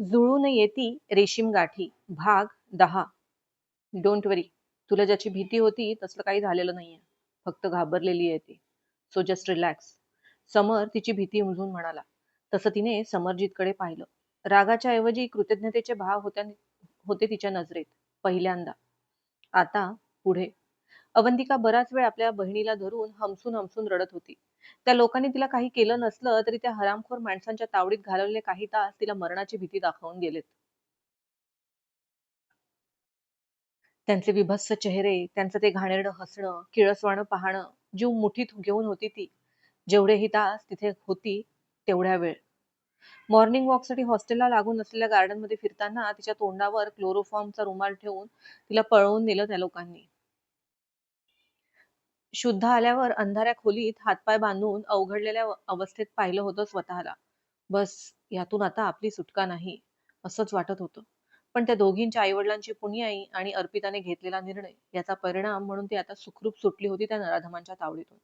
जुळून येती रेशीम गाठी. भाग दहा. डोंट वरी तुला ज्याची भीती होती तसलं काही झालेलं नाहीये. फक्त घाबरलेली आहे ती. सो जस्ट रिलॅक्स समर तिची भीती उमजून म्हणाला. तसं तिने समरजीतकडे पाहिलं. रागाच्या ऐवजी कृतज्ञतेचे भाव होत्या होते तिच्या नजरेत पहिल्यांदा. आता पुढे. अवंतिका बराच वेळ आपल्या बहिणीला धरून हमसून हमसून रडत होती. त्या लोकांनी तिला काही केलं नसलं तरी त्या हरामखोर माणसांच्या तावडीत घालवलेले काही तास तिला मरणाची भीती दाखवून गेलेत. त्यांचे विभत्स चेहरे त्यांचं ते घाणेरडं हसणं किळसवाणं पाहणं जीव मुठीत घेऊन होती ती. जेवढेही तास तिथे होती तेवढ्या वेळ. मॉर्निंग वॉकसाठी हॉस्टेलला लागून असलेल्या गार्डनमध्ये फिरताना तिच्या तोंडावर क्लोरोफॉर्मचा रुमाल ठेवून तिला पळवून नेलं त्या लोकांनी. शुद्ध आल्यावर अंधाऱ्या खोलीत हातपाय बांधून अवघडलेल्या अवस्थेत पाहिलं होतं स्वतःला. बस यातून आता आपली सुटका नाही असंच वाटत होतं. पण त्या दोघींच्या आईवडिलांची पुण्याई आणि अर्पिताने घेतलेला निर्णय याचा परिणाम म्हणून ती आता सुखरूप सुटली होती त्या नराधमांच्या तावडीतून.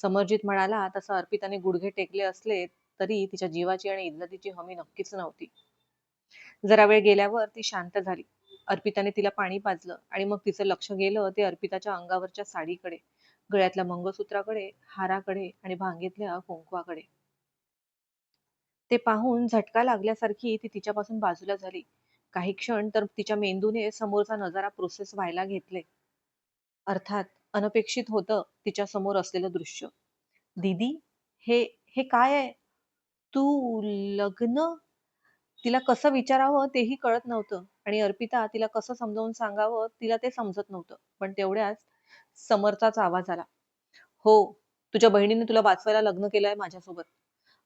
समर्जित म्हणाला तसं अर्पिताने गुडघे टेकले असले तरी तिच्या जीवाची आणि इज्जतीची हमी नक्कीच नव्हती. जरा वेळ गेल्यावर ती शांत झाली. अर्पिताने तिला पाणी पाजलं आणि मग तिचं लक्ष गेलं ते अर्पिताच्या अंगावरच्या साडीकडे. गळ्यातल्या मंगळसूत्राकडे हाराकडे आणि भांगेतल्या कुंकवाकडे. ते पाहून झटका लागल्यासारखी ती तिच्यापासून बाजूला झाली. काही क्षण तर तिच्या मेंदूने समोरचा नजारा प्रोसेस व्हायला घेतले. अर्थात अनपेक्षित होतं तिच्या समोर असलेलं दृश्य. दीदी हे हे काय आहे? तू लग्न? तिला कसं विचारावं तेही कळत नव्हतं आणि अर्पिता तिला कसं समजावून सांगावं तिला ते समजत नव्हतं. पण तेवढ्याच समरचाच आवाज आला. हो तुझ्या बहिणीने तुला वाचवायला लग्न केलंय माझ्यासोबत.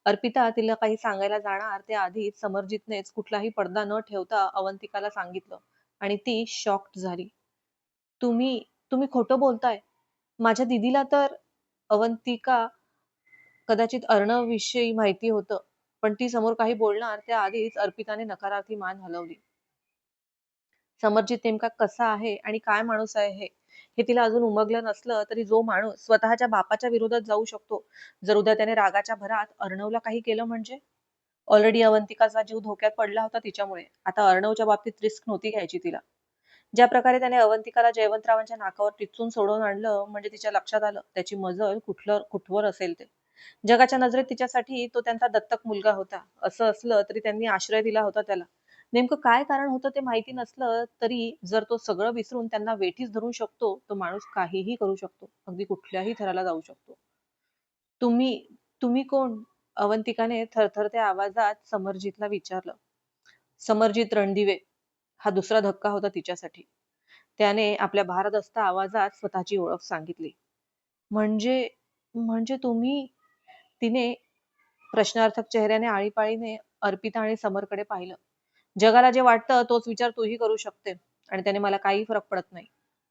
अर्पिता तिला काही सांगायला जाणार ते आधीच समरजितनेच कुठलाही पडदा न ठेवता अवंतिकाला सांगितलं आणि ती शॉक्ड झाली. तुम्ही तुम्ही खोटं बोलताय. माझ्या दिदीला तर अवंतिका कदाचित अर्णव विषयी माहिती होतं पण ती समोर काही बोलणार त्या आधीच अर्पिताने नकारार्थी मान हलवली. समरजित नेमका कसा आहे आणि काय माणूस आहे हे हे तिला अजून उमगलं नसलं तरी जो माणूस स्वतःच्या बापाच्या विरोधात जाऊ शकतो. जर उद्या त्याने रागाच्या भरात अर्णवला काही केलं म्हणजे? ऑलरेडी अवंतिकाचा जीव धोक्यात पडला होता तिच्यामुळे. आता अर्णवच्या बाबतीत रिस्क नव्हती घ्यायची तिला. ज्या प्रकारे त्याने अवंतिकाला जयवंतरावांच्या नाकावर टिचून सोडवून आणलं म्हणजे तिच्या लक्षात आलं त्याची मजल कुठलं कुठवर असेल ते. जगाच्या नजरेत तिच्यासाठी तो त्यांचा दत्तक मुलगा होता. असं असलं तरी त्यांनी आश्रय दिला होता त्याला. नेमकं काय कारण होतं ते माहिती नसलं तरी जर तो सगळं विसरून त्यांना वेठीस धरू शकतो तो माणूस काहीही करू शकतो. अगदी कुठल्याही थराला जाऊ शकतो. तुम्ही तुम्ही कोण? अवंतिकाने थरथरत्या आवाजात समरजितला विचारलं. समरजित रणदिवे हा दुसरा धक्का होता तिच्यासाठी. त्याने आपल्या भारदस्त आवाजात स्वतःची ओळख सांगितली. म्हणजे म्हणजे तुम्ही तिने प्रश्नार्थक चेहऱ्याने आळीपाळीने अर्पिता आणि समरकडे पाहिलं. जगाला जे वाटतं तोच विचार तूही करू शकते. आणि त्याने मला काही फरक पडत नाही.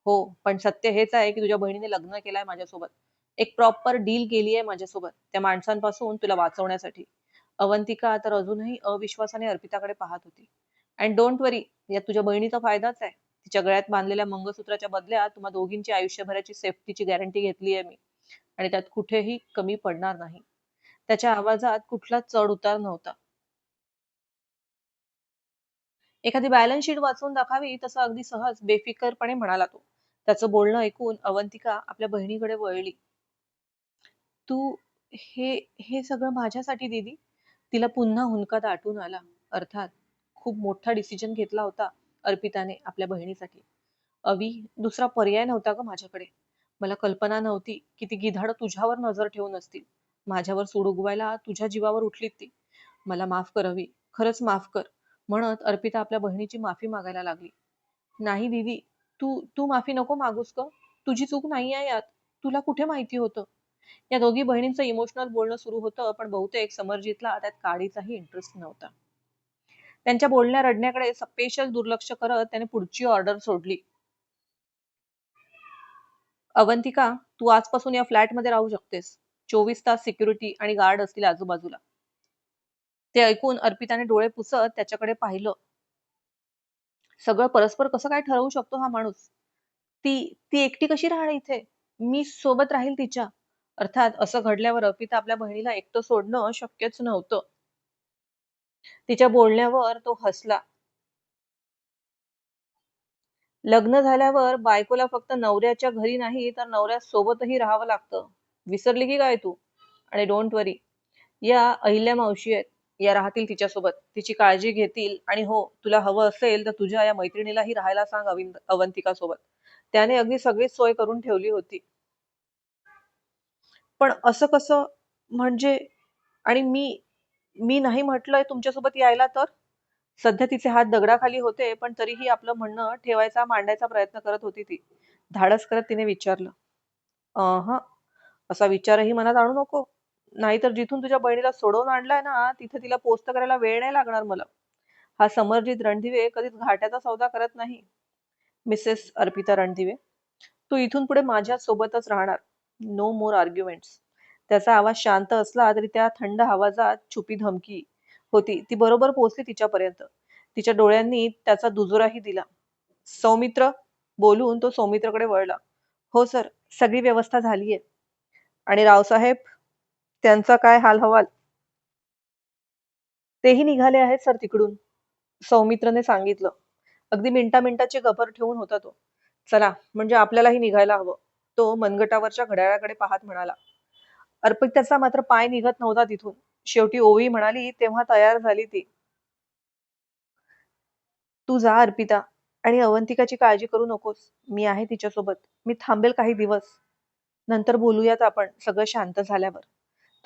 हो पण सत्य हेच आहे की तुझ्या बहिणीने लग्न केलंय माझ्यासोबत. एक प्रॉपर डील केली आहे माझ्यासोबत त्या माणसांपासून तुला वाचवण्यासाठी. अवंतिका तर अजूनही अविश्वासाने अर्पिताकडे पाहत होती. अँड डोंट वरी यात तुझ्या बहिणीचा फायदाच आहे. तिच्या गळ्यात बांधलेल्या मंगळसूत्राच्या बदल्यात तुम्हा दोघींची आयुष्यभराची सेफ्टीची गॅरंटी घेतली आहे मी. आणि त्यात कुठेही कमी पडणार नाही. त्याच्या आवाजात कुठला चढ उतार नव्हता. एखादी बॅलन्स शीट वाचून दाखावी तसं अगदी सहज बेफिकरपणे म्हणाला तो. त्याचं बोलणं ऐकून अवंतिका आपल्या बहिणीकडे वळली. तू हे हे सगळं माझ्यासाठी दिदी? तिला पुन्हा हुंकात आटून आला. अर्थात खूप मोठा डिसिजन घेतला होता अर्पिताने आपल्या बहिणीसाठी. अवी दुसरा पर्याय नव्हता ग माझ्याकडे. मला कल्पना नव्हती की ती गिधाड तुझ्यावर नजर ठेवून असतील. माझ्यावर सूड उगवायला तुझ्या जीवावर उठलीत ती. मला माफ कर अवी. खरंच माफ कर. म्हणत अर्पिता आपल्या बहिणीची माफी मागायला लागली. नाही दीदी तू तू माफी नको मागूस ग. तुझी चूक नाही आहे यात. तुला कुठे माहिती होतं? या दोघी बहिणींचं इमोशनल बोलणं सुरू होतं पण बहुतेक समरजितला त्यात काडीचाही इंटरेस्ट नव्हता. त्यांच्या बोलण्या रडण्याकडे स्पेशल दुर्लक्ष करत त्याने पुढची ऑर्डर सोडली. अवंतिका तू आजपासून या फ्लॅटमध्ये राहू शकतेस. चोवीस तास सिक्युरिटी आणि गार्ड असतील आजूबाजूला. ते ऐकून अर्पिताने डोळे पुसत त्याच्याकडे पाहिलं. सगळं परस्पर कसं काय ठरवू शकतो हा माणूस? ती ती एकटी कशी राहणार इथे? मी सोबत राहील तिच्या. अर्थात असं घडल्यावर अर्पिता आपल्या बहिणीला एकटं सोडणं शक्यच नव्हतं. तिच्या बोलण्यावर तो हसला. लग्न झाल्यावर बायकोला फक्त नवऱ्याच्या घरी नाही तर नवऱ्या सोबतही राहावं लागतं. विसरली की काय तू? आणि डोंट वरी या अहिल्या मावशी आहेत. या राहतील तिच्यासोबत. तिची काळजी घेतील. आणि हो तुला हवं असेल तर तुझ्या या मैत्रिणीलाही राहायला सांग अविंद अवंतिका सोबत त्याने अगदी सगळी सोय करून ठेवली होती. पण असं कसं? म्हणजे आणि मी मी नाही म्हटलंय तुमच्यासोबत यायला तर? सध्या तिचे हात दगडाखाली होते पण तरीही आपलं म्हणणं ठेवायचा मांडायचा प्रयत्न करत होती ती. धाडस करत तिने विचारलं. अह असा विचारही मनात आणू नको. नाहीतर जिथून तुझ्या बहिणीला सोडवून आणलाय ना तिथे तिला पोस्ट करायला वेळ नाही लागणार मला. हा समरजित रणदिवे कधीच घाट्याचा सौदा करत नाही. मिसेस अर्पिता रणदिवे तू इथून पुढे माझ्या सोबतच राहणार. नो मोर आर्ग्युमेंट्स त्याचा आवाज शांत असला तरी त्या थंड आवाजात छुपी धमकी होती. ती बरोबर पोहोचली तिच्यापर्यंत. तिच्या डोळ्यांनी त्याचा दुजोराही दिला. सौमित्र बोलून तो सौमित्रकडे वळला. हो सर सगळी व्यवस्था झालीये. आणि रावसाहेब त्यांचा काय हाल हवाल तेही निघाले आहेत सर तिकडून सौमित्रने सांगितलं. अगदी मिनटा मिनिटाची गबर ठेवून होता तो. चला म्हणजे आपल्यालाही निघायला हवं तो मनगटावरच्या घड्याळाकडे पाहत म्हणाला. अर्पिताचा मात्र पाय निघत नव्हता तिथून. शेवटी ओवी म्हणाली तेव्हा तयार झाली ती. तू जा अर्पिता आणि अवंतिकाची काळजी करू नकोस. मी आहे तिच्यासोबत. मी थांबेल काही दिवस. नंतर बोलूयात आपण सगळं शांत झाल्यावर.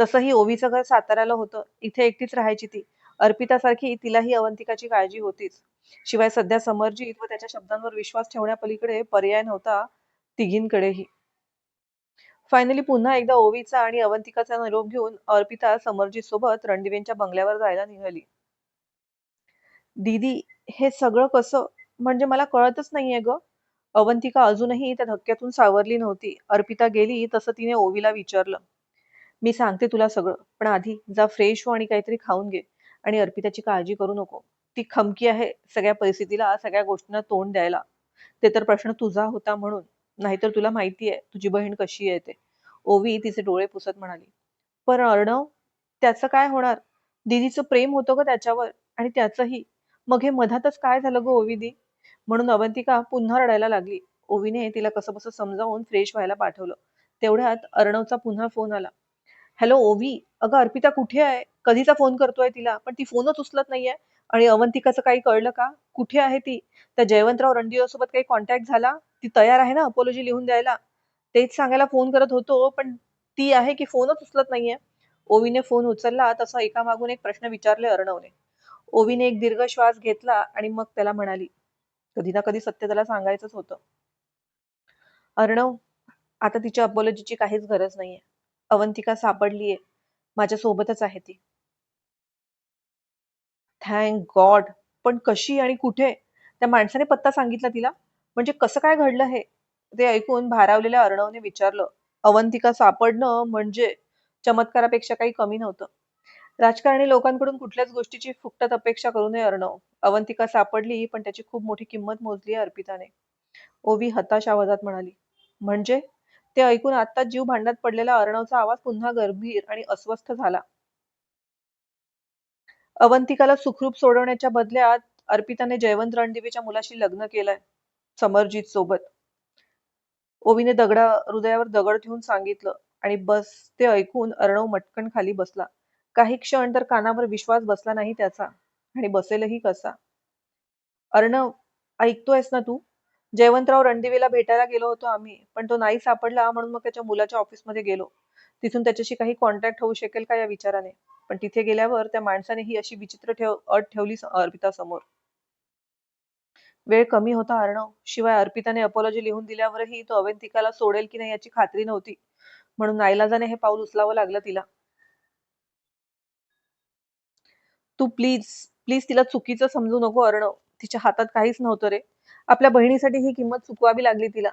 तसंही ओवीचं घर साताऱ्याला होतं. इथे एकटीच राहायची ती. अर्पितासारखी तिलाही अवंतिकाची काळजी होतीच. शिवाय सध्या समरजीत व त्याच्या शब्दांवर विश्वास ठेवण्यापलीकडे पर्याय नव्हता तिघींकडेही. फायनली पुन्हा एकदा ओवीचा आणि अवंतिकाचा निरोप घेऊन अर्पिता समरजीत सोबत रणदिवेंच्या बंगल्यावर जायला निघाली. दीदी हे सगळं कसं? म्हणजे मला कळतच नाहीये ग. अवंतिका अजूनही त्या धक्क्यातून सावरली नव्हती. अर्पिता गेली तसं तिने ओवीला विचारलं. मी सांगते तुला सगळं पण आधी जा फ्रेश हो आणि काहीतरी खाऊन घे आणि अर्पिताची काळजी करू नको. ती खमकी आहे सगळ्या परिस्थितीला सगळ्या गोष्टींना तोंड द्यायला. ते तर प्रश्न तुझा होता म्हणून. नाहीतर तुला माहिती आहे तुझी बहीण कशी आहे ते. ओवी तिचे डोळे पुसत म्हणाली. पण अर्णव त्याचं काय होणार? दीदीचं प्रेम होतं ग त्याच्यावर आणि त्याचंही. मग हे मधातच काय झालं ग ओवीदी म्हणून अवंतिका पुन्हा रडायला लागली. ओवीने तिला कसं बसं समजावून फ्रेश व्हायला पाठवलं. तेवढ्यात अर्णवचा पुन्हा फोन आला. हॅलो ओवी अगं अर्पिता कुठे आहे? कधीचा फोन करतोय तिला पण ती फोनच उचलत नाहीये. आणि अवंतिकाचं काही कळलं का? कुठे आहे ती? त्या जयवंतराव रणदिवे सोबत काही कॉन्टॅक्ट झाला? ती तयार आहे ना अपोलॉजी लिहून द्यायला? तेच सांगायला फोन करत होतो पण ती आहे की फोनच उचलत नाहीये. ओवीने फोन उचलला तसा एकामागून एक प्रश्न विचारले अर्णवने. ओवीने एक दीर्घ श्वास घेतला आणि मग त्याला म्हणाली कधी ना कधी सत्य त्याला सांगायचंच होतं. अर्णव आता तिच्या अपोलॉजीची काहीच गरज नाहीये. अवंतिका सापडलीये. माझ्या सोबतच आहे ती. थँक गॉड पण कशी आणि कुठे? त्या माणसाने पत्ता सांगितला तिला. म्हणजे कसं काय घडलं हे? ते ऐकून भारावलेल्या अर्णवने विचारलं. अवंतिका सापडणं म्हणजे चमत्कारापेक्षा काही कमी नव्हतं. राजकारणी लोकांकडून कुठल्याच गोष्टीची फुकटात अपेक्षा करू नये अर्णव. अवंतिका सापडली पण त्याची खूप मोठी किंमत मोजली अर्पिताने. ओवी हताश आवाजात म्हणाली. म्हणजे? ते ऐकून आत्ताच जीव भांड्यात पडलेला अर्णवचा आवाज पुन्हा गंभीर आणि अस्वस्थ झाला. अवंतिकाला सुखरूप सोडवण्याच्या बदल्यात अर्पिताने जयवंत रणदिवेच्या मुलाशी लग्न केलंय समरजीत सोबत. ओवीने दगडा हृदयावर दगड ठेवून सांगितलं आणि बस ते ऐकून अर्णव मटकण खाली बसला. काही क्षण तर कानावर विश्वास बसला नाही त्याचा आणि बसेलही कसा. अर्णव ऐकतोयस ना तू? जयवंतराव रणदिवेला भेटायला गेलो होतो आम्ही पण तो नाही सापडला म्हणून मग त्याच्या मुलाच्या ऑफिसमध्ये गेलो. तिथून त्याच्याशी काही कॉन्टॅक्ट होऊ शकेल का या विचाराने? पण तिथे गेल्यावर त्या माणसाने ही अशी विचित्र ठेव अट ठेवली अर्पिता समोर वेळ कमी होता अर्णव. शिवाय अर्पिताने अपॉलॉजी लिहून दिल्यावरही तो अवंतिकाला सोडेल की नाही याची खात्री नव्हती. म्हणून नाईलाजाने हे पाऊल उचलावं लागलं तिला. तू प्लीज प्लीज तिला चुकीचं समजू नको अर्णव. तिच्या हातात काहीच नव्हतं रे. आपल्या बहिणीसाठी ही किंमत चुकवावी लागली तिला.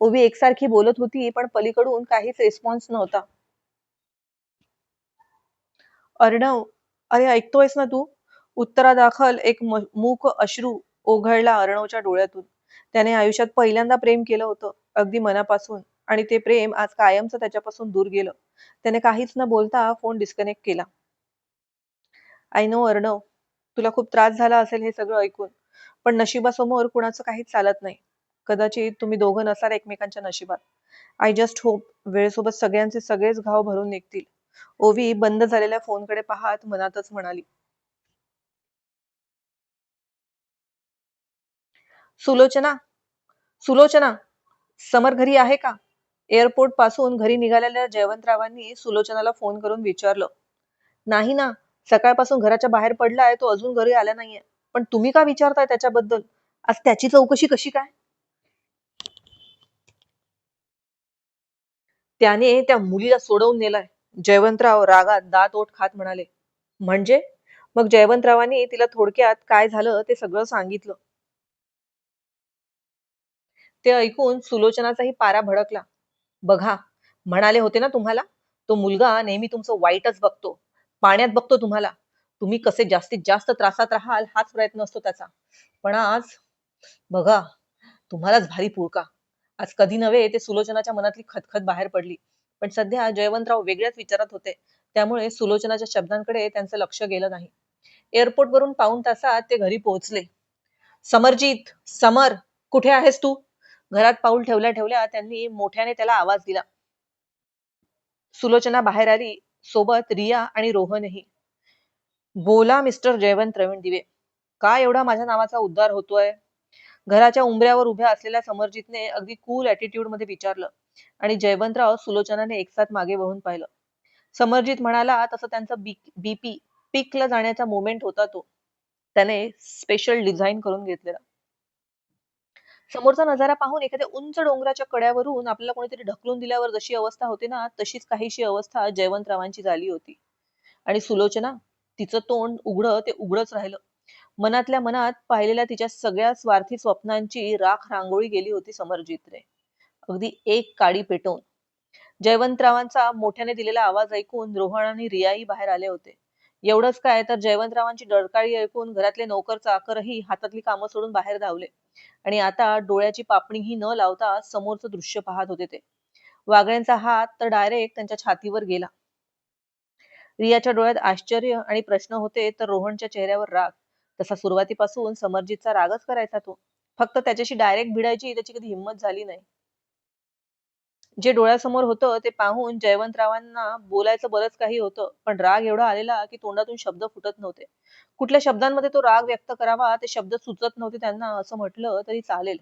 ओवी एकसारखी बोलत होती पण पलीकडून काहीच रिस्पॉन्स नव्हता. अर्णव अरे ऐकतोयस ना तू? उत्तरादाखल एक मूक अश्रू ओघळला अर्णवच्या डोळ्यातून. त्याने आयुष्यात पहिल्यांदा प्रेम केलं होतं अगदी मनापासून आणि ते प्रेम आज कायमचं त्याच्यापासून दूर गेलं. त्याने काहीच न बोलता फोन डिस्कनेक्ट केला. आय नो अर्णव तुला खूप त्रास झाला असेल हे सगळं ऐकून. पण नशिबासमोर कुणाचं काहीच चालत नाही. कदाचित तुम्ही दोघं नसाल एकमेकांच्या नशिबात. आय जस्ट होप वेळेसोबत सगळ्यांचे सगळेच घाव भरून निघतील. ओवी बंद झालेल्या फोनकडे पाहत मनातच म्हणाली. सुलोचना सुलोचना समर घरी आहे का? एअरपोर्टपासून घरी निघालेल्या जयवंतरावांनी सुलोचनाला फोन करून विचारलं. नाही ना सकाळपासून घराच्या बाहेर पडलाय तो अजून घरी आला नाहीये. पण तुम्ही का विचारताय त्याच्याबद्दल? आज त्याची चौकशी कशी काय? त्याने त्या मुलीला सोडवून नेलाय. जयवंतराव रागात दात ओठ खात म्हणाले म्हणजे? मग जयवंतरावांनी तिला थोडक्यात काय झालं ते सगळं सांगितलं. ते ऐकून सुलोचनाचाही पारा भडकला. बघा म्हणाले होते ना तुम्हाला तो मुलगा नेहमी तुमचं वाईटच बघतो. पाण्यात बघतो तुम्हाला. तुम्ही कसे जास्तीत जास्त त्रासात राहाल हाच प्रयत्न असतो त्याचा. पण आज बघा तुम्हालाच भारी पुळका आज कधी नव्हे ते सुलोचनाच्या मनातली खतखत बाहेर पडली. पण सध्या जयवंतराव वेगळ्याच विचारात होते. त्यामुळे सुलोचनाच्या शब्दांकडे त्यांचं लक्ष गेलं नाही. एअरपोर्ट वरून पाऊन तासात ते घरी पोहोचले. समरजीत समर कुठे आहेस तू? घरात पाऊल ठेवल्या ठेवल्या त्यांनी मोठ्याने त्याला आवाज दिला. सुलोचना बाहेर आली सोबत रिया आणि रोहनही. बोला मिस्टर जयवंत रवीण दिवे. का एवढा माझ्या नावाचा उद्धार होतोय? घराच्या उंबऱ्यावर उभ्या असलेल्या समरजितने अगदी कूल ऍटिट्यूडमध्ये विचारलं आणि जयवंतराव सुलोचनाने एकसाथ मागे वळून पाहिलं. समरजित म्हणाला तसं त्यांचं बीपी पीकला जाण्याचा मोमेंट होता तो. त्याने स्पेशल डिझाईन करून घेतलेला. समोरचा नजारा पाहून एखाद्या उंच डोंगराच्या कड्यावरून आपल्याला कोणीतरी ढकलून दिल्यावर जशी अवस्था होते ना तशीच काहीशी अवस्था जयवंतरावांची झाली होती. आणि सुलोचना तिचं तोंड उघड ते उघडच राहिलं. मनातल्या मनात पाहिलेल्या तिच्या सगळ्या स्वार्थी स्वप्नांची राख रांगोळी गेली होती समरजितने. अगदी एक काडी पेटवून. जयवंतरावांचा मोठ्याने दिलेला आवाज ऐकून रोहन आणि रियाही बाहेर आले होते. एवढंच काय तर जयवंतरावांची डरकाळी ऐकून घरातले नोकर चाकरही हातातली कामं सोडून बाहेर धावले. आणि आता डोळ्याची पापणीही न लावता समोरचं दृश्य पाहत होते ते. वागळ्यांचा हात तर डायरेक्ट त्यांच्या छातीवर गेला. रियाच्या डोळ्यात आश्चर्य आणि प्रश्न होते तर रोहनच्या चेहऱ्यावर राग. तसा सुरुवातीपासून समरजितचा रागच करायचा तो. फक्त त्याच्याशी डायरेक्ट भिडायची त्याची कधी हिंमत झाली नाही. जे डोळ्यासमोर होतं ते पाहून जयवंतरावांना बोलायचं बरंच काही होतं पण राग एवढा आलेला की तोंडातून शब्द फुटत नव्हते. कुठल्या शब्दांमध्ये तो राग व्यक्त करावा ते शब्द सुचत नव्हते त्यांना असं म्हटलं तरी चालेल.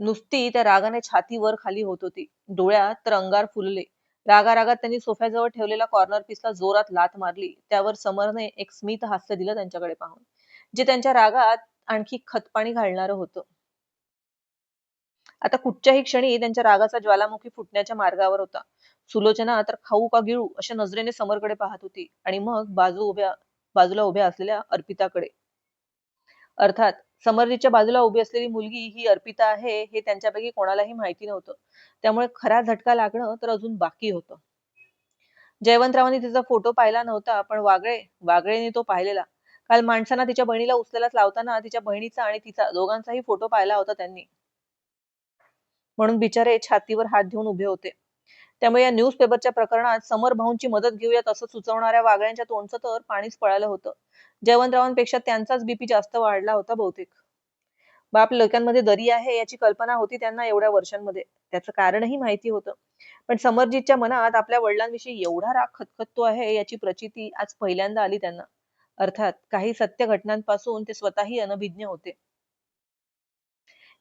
नुसती त्या रागाने छाती वर खाली होत होती. डोळ्यात तर अंगार फुलले. रागारागात त्यांनी सोफ्याजवळ ठेवलेला कॉर्नर पीसला जोरात लात मारली. त्यावर समरने एक स्मित हास्य दिलं त्यांच्याकडे पाहून जे त्यांच्या रागात आणखी खतपाणी घालणारं होतं. आता कुठच्याही क्षणी त्यांच्या रागाचा ज्वालामुखी फुटण्याच्या मार्गावर होता. सुलोचना तर खाऊ का गिळू अशा नजरेने समरकडे पाहत होती आणि मग बाजू उभ्या बाजूला उभ्या असलेल्या अर्पिताकडे. अर्थात समरजीच्या बाजूला उभी असलेली मुलगी ही अर्पिता आहे हे त्यांच्यापैकी कोणालाही माहिती नव्हतं. त्यामुळे खरा झटका लागणं तर अजून बाकी होतं. जयवंतरावांनी तिचा फोटो पाहिला नव्हता पण वागळे वागळेने तो पाहिलेला. काल माणसांना तिच्या बहिणीला उचलेलाच लावताना तिच्या बहिणीचा आणि तिचा दोघांचाही फोटो पाहिला होता त्यांनी. म्हणून बिचारे छातीवर हात घेऊन उभे होते. त्यामुळे या न्यूज पेपरच्या प्रकरणात समर भाऊंची मदत घेऊयात असं सुचवणाऱ्या वागळ्यांच्या तोंडचं तर पाणीच पळालं होतं. जयवंतरावांपेक्षा त्यांचाच बीपी जास्त वाढला होता बहुतेक. बाप लोकांमध्ये दरी आहे याची कल्पना होती त्यांना एवढ्या वर्षांमध्ये. त्याचं कारणही माहिती होतं. पण समरजीतच्या मनात आपल्या वडिलांविषयी एवढा राग खतखतो आहे याची प्रचिती आज पहिल्यांदा आली त्यांना. अर्थात काही सत्य घटनांपासून ते स्वतःही अनभिज्ञ होते.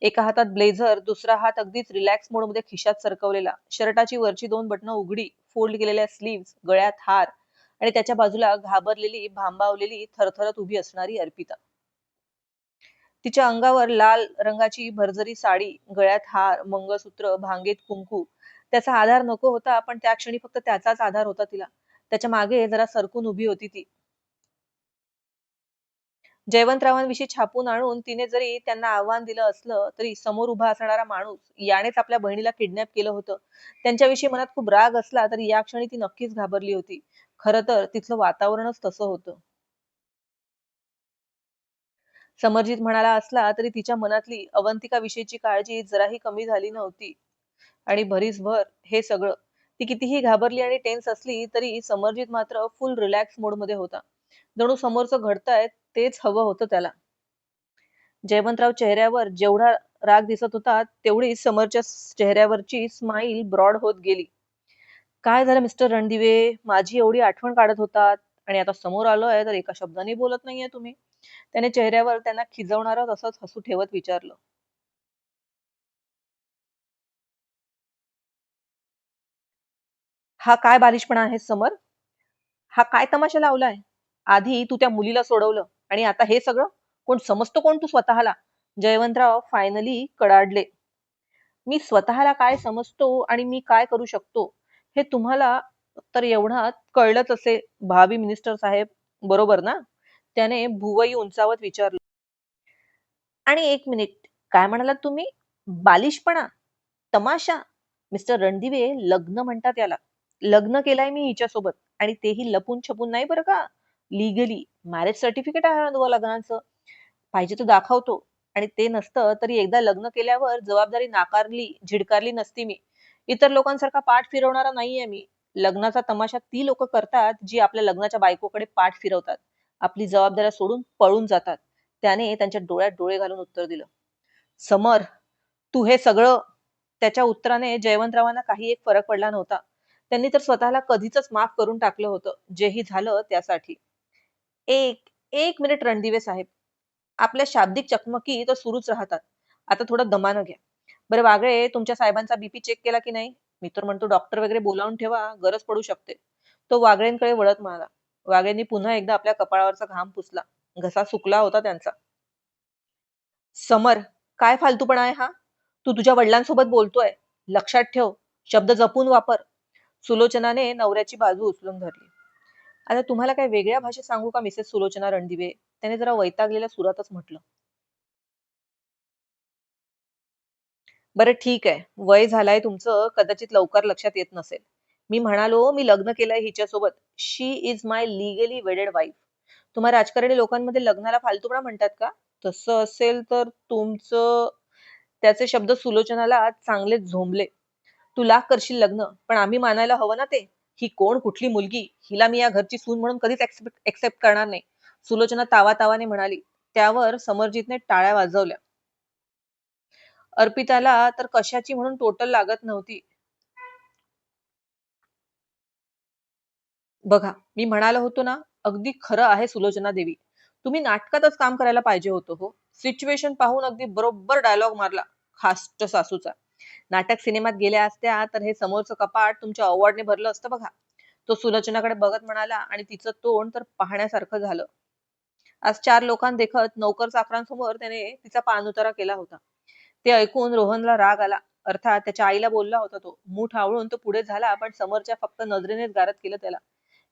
एका हातात ब्लेझर दुसरा हात अगदीच रिलॅक्स मोडमध्ये खिशात सरकवलेला. शर्टाची वरची दोन बटणं उघडी फोल्ड केलेल्या स्लीव्स गळ्यात हार आणि त्याच्या बाजूला घाबरलेली भांबावलेली थरथरत उभी असणारी अर्पिता. तिच्या अंगावर लाल रंगाची भरजरी साडी गळ्यात हार मंगळसूत्र भांगेत कुंकू. त्याचा आधार नको होता पण त्या क्षणी फक्त त्याचाच आधार होता तिला. त्याच्यामागे जरा सरकून उभी होती ती. जयवंतरावांविषयी छापून आणून तिने जरी त्यांना आव्हान दिलं असलं तरी समोर उभा असणारा माणूस यानेच आपल्या बहिणीला किडनॅप केलं होतं. त्यांच्याविषयी मनात खूप राग असला तरी या क्षणी ती नक्कीच घाबरली होती. खर तर तिथलं वातावरणच तसं होतं. समर्जित म्हणाला असला तरी तिच्या मनातली अवंतिका विषयीची काळजी जराही कमी झाली नव्हती. आणि भरीसभर हे सगळं ती कितीही घाबरली आणि टेन्स असली तरी समर्जित मात्र फुल रिलॅक्स मोडमध्ये होता. जणू समोरचं घडतायत तेच हवं होतं त्याला. जयवंतराव चेहऱ्यावर जेवढा राग दिसत होता तेवढी समोरच्या चेहऱ्यावरची स्माईल ब्रॉड होत गेली. काय झालं मिस्टर रणदिवे? माझी एवढी आठवण काढत होतात आणि आता समोर आलोय तर एका शब्दाने बोलत नाहीये तुम्ही. त्याने चेहऱ्यावर त्यांना खिजवणार तसंच हसू ठेवत विचारलं. हा काय बालिशपणा आहे समर? हा काय तमाशा लावलाय? आधी तू त्या मुलीला सोडवलं. आणि आता हे सगळं कोण समजतो कोण तू स्वतःला? जयवंतराव फायनली कडाडले. मी स्वतःला काय समजतो आणि मी काय करू शकतो हे तुम्हाला तर एवढा कळलंच असे भावी मिनिस्टर साहेब बरोबर ना? त्याने भुवई उंचावत विचारलं. आणि एक मिनिट काय म्हणालात तुम्ही? बालिशपणा तमाशा. मिस्टर रणदिवे लग्न म्हणतात याला. लग्न केलंय मी हिच्यासोबत आणि तेही लपून छपून नाही बरं का? लिगली मॅरेज सर्टिफिकेट आहे दोघा लग्नाचं? पाहिजे तो दाखवतो. आणि ते नसतं तरी एकदा लग्न केल्यावर जबाबदारी नाकारली झिडकारली नसती मी. इतर लोकांसारखा पाठ फिरवणारा नाहीये मी. लग्नाचा तमाशा ती लोक करतात जी आपल्या लग्नाच्या बायकोकडे पाठ फिरवतात. आपली जबाबदाऱ्या सोडून पळून जातात. त्याने त्यांच्या डोळ्यात डोळे घालून उत्तर दिलं. समर तू हे सगळं त्याच्या उत्तराने जयवंतरावांना काही एक फरक पडला नव्हता. त्यांनी तर स्वतःला कधीच माफ करून टाकलं होतं. जेही झालं त्यासाठी. एक एक मिनिट रणदिवे साहेब आपल्या शाब्दिक चकमकी तर सुरूच राहतात. आता थोडं दमानं घ्या. बरं वागळे तुमच्या साहेबांचा बीपी चेक केला की नाही? मी तर म्हणतो डॉक्टर वगैरे बोलावून ठेवा गरज पडू शकते. तो वागळेंकडे वळत म्हणाला. वागळेंनी पुन्हा एकदा आपल्या कपाळावरचा घाम पुसला. घसा सुकला होता त्यांचा. समर काय फालतूपणा आहे हा? तू तुझ्या वडिलांसोबत बोलतोय. लक्षात ठेव. शब्द जपून वापर. सुलोचनाने नवऱ्याची बाजू उचलून धरली. आता तुम्हाला काय वेगळ्या भाषेत सांगू का मिसेस सुलोचना रणदिवे? त्याने जरा वैतागलेल्या सुरातच म्हटलं. बरं ठीक आहे. वय झालंय तुमचं कदाचित लवकर लक्षात येत नसेल. मी म्हणालो मी लग्न केलंय हिच्यासोबत. She is my legally wedded wife तुम्हा राजकारणी लोकांमध्ये लग्नाला फालतूपणा म्हणतात का? तसं असेल तर तुमचं त्याचे शब्द सुलोचनाला चांगलेच झोंबले. तू लाख करशील लग्न पण आम्ही मानायला हवं ना ते? ही कोण कुठली मुलगी हिला मी या घरची सून म्हणून कधीच एक्सेप्ट करणार नाही. सुलोचना तावा तावाने म्हणाली त्यावर समरजितने टाळ्या वाजवल्या. अर्पिताला तर कशाची म्हणून टोटल लागत नव्हती. बघा मी म्हणालो होतो ना अगदी खरं आहे सुलोचना देवी. तुम्ही नाटकातच काम करायला पाहिजे होतं हो. सिच्युएशन पाहून अगदी बरोबर डायलॉग मारला खास्ट सासूचा. नाटक सिनेमात गेल्या असत्या तर हे समोरचं कपाट तुमच्या अवॉर्डने भरलं असतं बघा. तो सुलोचनाकडे बघत म्हणाला आणि तिचं तोंड तर पाहण्यासारखं झालं. आज चार लोकांदेखत नोकर चाकरांसमोर त्याने तिचा पानउतारा केला होता. ते ऐकून रोहनला राग आला. अर्थात त्याच्या आईला बोलला होता तो. मूठ आवळून तो पुढे झाला पण समरच्या फक्त नजरेनेच गारत केलं त्याला.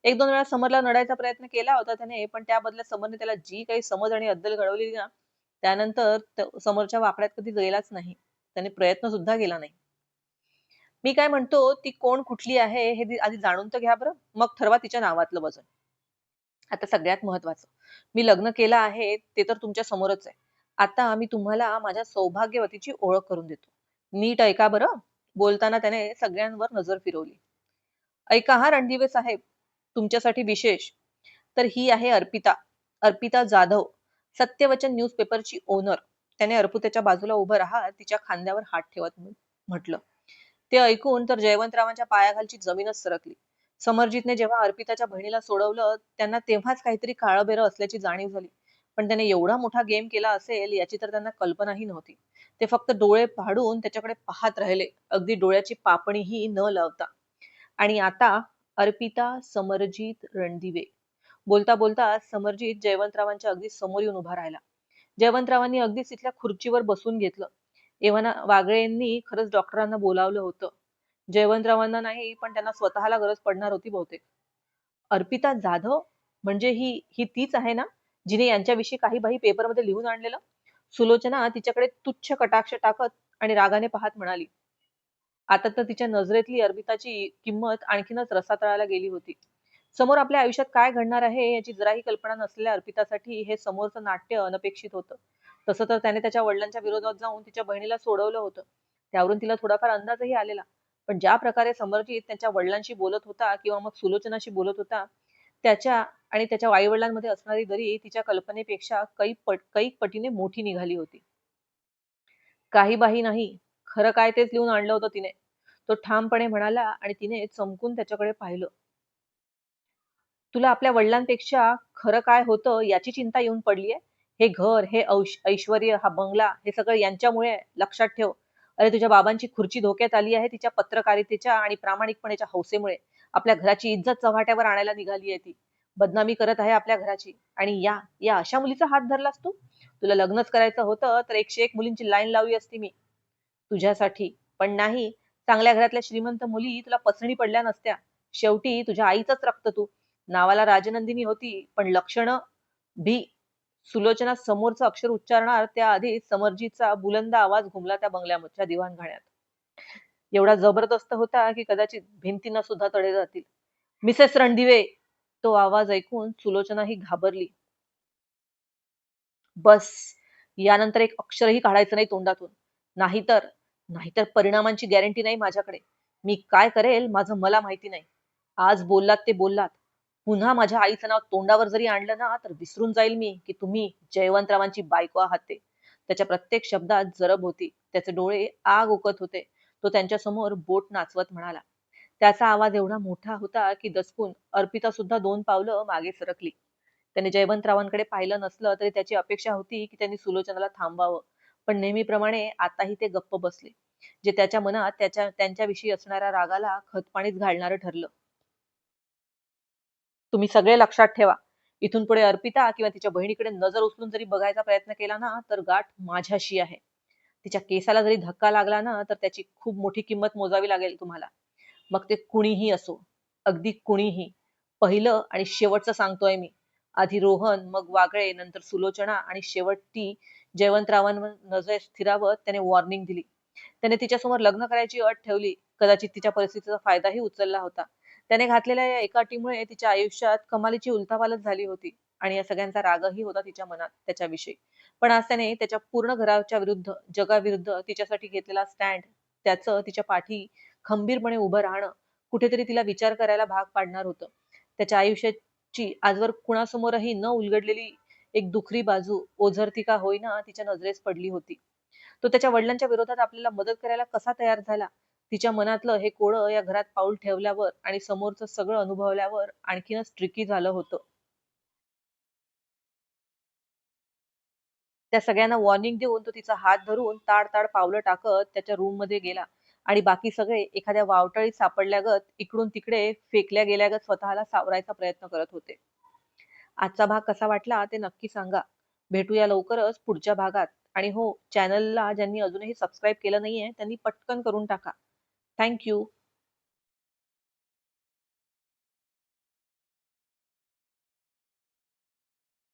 एक दोन वेळा समरला नडायचा प्रयत्न केला होता त्याने पण त्या बदल्यात समरने त्याला जी काही समज आणि अद्दल घडवली ना त्यानंतर समोरच्या वाकड्यात कधी गेलाच नाही. त्याने प्रयत्न सुद्धा केला नाही. मी काय म्हणतो ती कोण कुठली आहे हे आधी जाणून तर घ्या बरं. मग ठरवा तिच्या नावातलं वजन. आता सगळ्यात महत्वाचं. मी लग्न केलं आहे ते तर तुमच्या समोरच आहे. आता मी तुम्हाला माझ्या सौभाग्यवतीची ओळख करून देतो. नीट ऐका बरं. बोलताना त्याने सगळ्यांवर नजर फिरवली. ऐका हा रणदिवे साहेब तुमच्यासाठी विशेष. तर ही आहे अर्पिता. अर्पिता जाधव सत्यवचन न्यूजपेपरची ओनर. त्याने अर्पिताच्या बाजूला उभं राहत तिच्या खांद्यावर हात ठेवत म्हटलं. ते ऐकून तर जयवंतरावांच्या पायाखालची जमीनच सरकली. समरजितने जेव्हा अर्पिताच्या बहिणीला सोडवलं त्यांना तेव्हाच काहीतरी काळबेरं असल्याची जाणीव झाली. पण त्याने एवढा मोठा गेम केला असेल याची तर त्यांना कल्पनाही नव्हती. ते फक्त डोळे पाडून त्याच्याकडे पाहत राहिले. अगदी डोळ्याची पापणीही न लावता. आणि आता अर्पिता समरजित रणदिवे. बोलता बोलता समरजित जयवंतरावांच्या अगदी समोर येऊन उभा राहिला. जयवंतरावांनी अगदीच तिथल्या खुर्चीवर बसून घेतलं. एव्हाना वागळे यांनी खरंच डॉक्टरांना बोलावलं होतं. जयवंतरावांना नाही पण त्यांना स्वतःला गरज पडणार होती बहुतेक. अर्पिता जाधव? म्हणजे ही ही तीच आहे ना जिने यांच्याविषयी काही बाही पेपरमध्ये लिहून आणलेलं? सुलोचना तिच्याकडे तुच्छ कटाक्ष टाकत आणि रागाने पाहत म्हणाली. आता तर तिच्या नजरेतली अर्पिताची किंमत आणखीनच रसातळाला गेली होती. समोर आपल्या आयुष्यात काय घडणार आहे याची जराही कल्पना नसलेल्या अर्पितासाठी हे समोरचं नाट्य अनपेक्षित होतं. तसं तर त्याने त्याच्या वडिलांच्या विरोधात जाऊन तिच्या बहिणीला सोडवलं होतं. त्यावरून तिला थोडाफार अंदाजही आलेला. पण ज्या प्रकारे समरजीत त्यांच्या वडिलांशी बोलत होता किंवा मग सुलोचनाशी बोलत होता त्याच्या आणि त्याच्या आईवडिलांमध्ये असणारी दरी तिच्या कल्पनेपेक्षा कई पट कैक पटीने मोठी निघाली होती. काही बाही नाही. खरं काय तेच लिहून आणलं होतं तिने. तो ठामपणे म्हणाला आणि तिने चमकून त्याच्याकडे पाहिलं. तुला आपल्या वडिलांपेक्षा खरं काय होतं याची चिंता येऊन पडलीये? हे घर हे ऐश्वर हा बंगला हे सगळं यांच्यामुळे लक्षात ठेव. अरे तुझ्या बाबांची खुर्ची धोक्यात आली आहे तिच्या पत्रकारितेच्या आणि प्रामाणिकपणेच्या हौसेमुळे. आपल्या घराची इज्जत चव्हाट्यावर आणायला निघाली आहे ती. बदनामी करत आहे आपल्या घराची. आणि या या अशा मुलीचा हात धरलास तू? तुला लग्नच करायचं होतं तर एकशे एक मुलींची लाईन लावली असती मी. तुझ्यासाठी. पण नाही. चांगल्या घरातल्या श्रीमंत मुली तुला पसणी पडल्या नसत्या. शेवटी तुझ्या आईचंच रक्त तू. नावाला राजनंदिनी होती पण लक्षणं भी सुलोचना समोरचं अक्षर उच्चारणार त्याआधी समरजीचा बुलंद आवाज घुमला त्या बंगल्याच्या दिवाणघाण्यात. एवढा जबरदस्त होता की कदाचित भिंतींना सुद्धा तडे जातील. मिसेस रणदिवे तो आवाज ऐकून सुलोचना ही घाबरली. बस यानंतर एक अक्षरही काढायचं नाही तोंडातून. नाहीतर नाहीतर परिणामांची गॅरंटी नाही माझ्याकडे. मी काय करेल माझं मला माहिती नाही. आज बोललात ते बोललात. पुन्हा माझ्या आईचं नाव तोंडावर जरी आणलं ना तर विसरून जाईल मी की तुम्ही जयवंतरावांची बायको आहात ते. त्याच्या प्रत्येक शब्दात जरब होती. त्याचे डोळे आग ओकत होते. तो त्यांच्यासमोर बोट नाचवत म्हणाला. त्याचा आवाज एवढा मोठा होता की दचकून अर्पिता सुद्धा दोन पावलं मागे सरकली. त्याने जयवंतरावांकडे पाहिलं नसलं तरी त्याची अपेक्षा होती की त्यांनी सुलोचनाला थांबवावं. पण नेहमीप्रमाणे आताही ते गप्प बसले. जे त्याच्या मनात त्याच्या त्यांच्याविषयी असणाऱ्या रागाला खतपाणीच घालणारं ठरलं. तुम्ही सगळे लक्षात ठेवा. इथून पुढे अर्पिता किंवा तिच्या बहिणीकडे नजर उचलून जरी बघायचा प्रयत्न केला ना तर गाठ माझ्याशी आहे. तिच्या केसाला जरी धक्का लागला ना तर त्याची खूप मोठी किंमत मोजावी लागेल तुम्हाला. मग ते कुणीही असो अगदी कुणीही पहिलं आणि शेवटचं सांगतोय मी. आधी रोहन मग वागळे नंतर सुलोचना आणि शेवटी जयवंतरावांवर नजर स्थिरावत त्याने वॉर्निंग दिली. त्याने तिच्यासमोर लग्न करायची अट ठेवली. कदाचित तिच्या परिस्थितीचा फायदाही उचलला होता. त्याने घातलेल्या या एका अटीमुळे तिच्या आयुष्यात कमालीची उलथापालथ झाली होती आणि या सगळ्यांचा रागही होता तिच्या मनात त्याच्याविषयी. पण आज त्याने त्याच्या पूर्ण घराच्या विरुद्ध जगाविरुद्ध तिच्यासाठी घेतलेला स्टँड त्याचं तिच्या पाठी खंबीरपणे उभं राहणं कुठेतरी तिला विचार करायला भाग पाडणार होतं. त्याच्या आयुष्याची आजवर कुणासमोरही न उलगडलेली एक दुखरी बाजू ओझरती का होईना तिच्या नजरेस पडली होती. तो त्याच्या वडिलांच्या विरोधात आपल्याला मदत करायला कसा तयार झाला? तिच्या मनातलं हे कोळं या घरात पाऊल ठेवल्यावर आणि समोरचं सगळं अनुभवल्यावर आणखीनच ट्रिकी झालं होतं. त्या सगळ्यांना वॉर्निंग देऊन तो तिचा हात धरून ताड ताड पावलं टाकत त्याच्या रूममध्ये गेला. आणि बाकी सगळे एखाद्या वावटळीत सापडल्यागत इकडून तिकडे फेकल्या गेल्यागत स्वतःला सावरायचा प्रयत्न करत होते. आजचा भाग कसा वाटला ते नक्की सांगा. भेटूया लवकरच पुढच्या भागात. आणि हो चॅनलला ज्यांनी अजूनही सबस्क्राईब केलं नाहीये त्यांनी पटकन करून टाका. Thank you.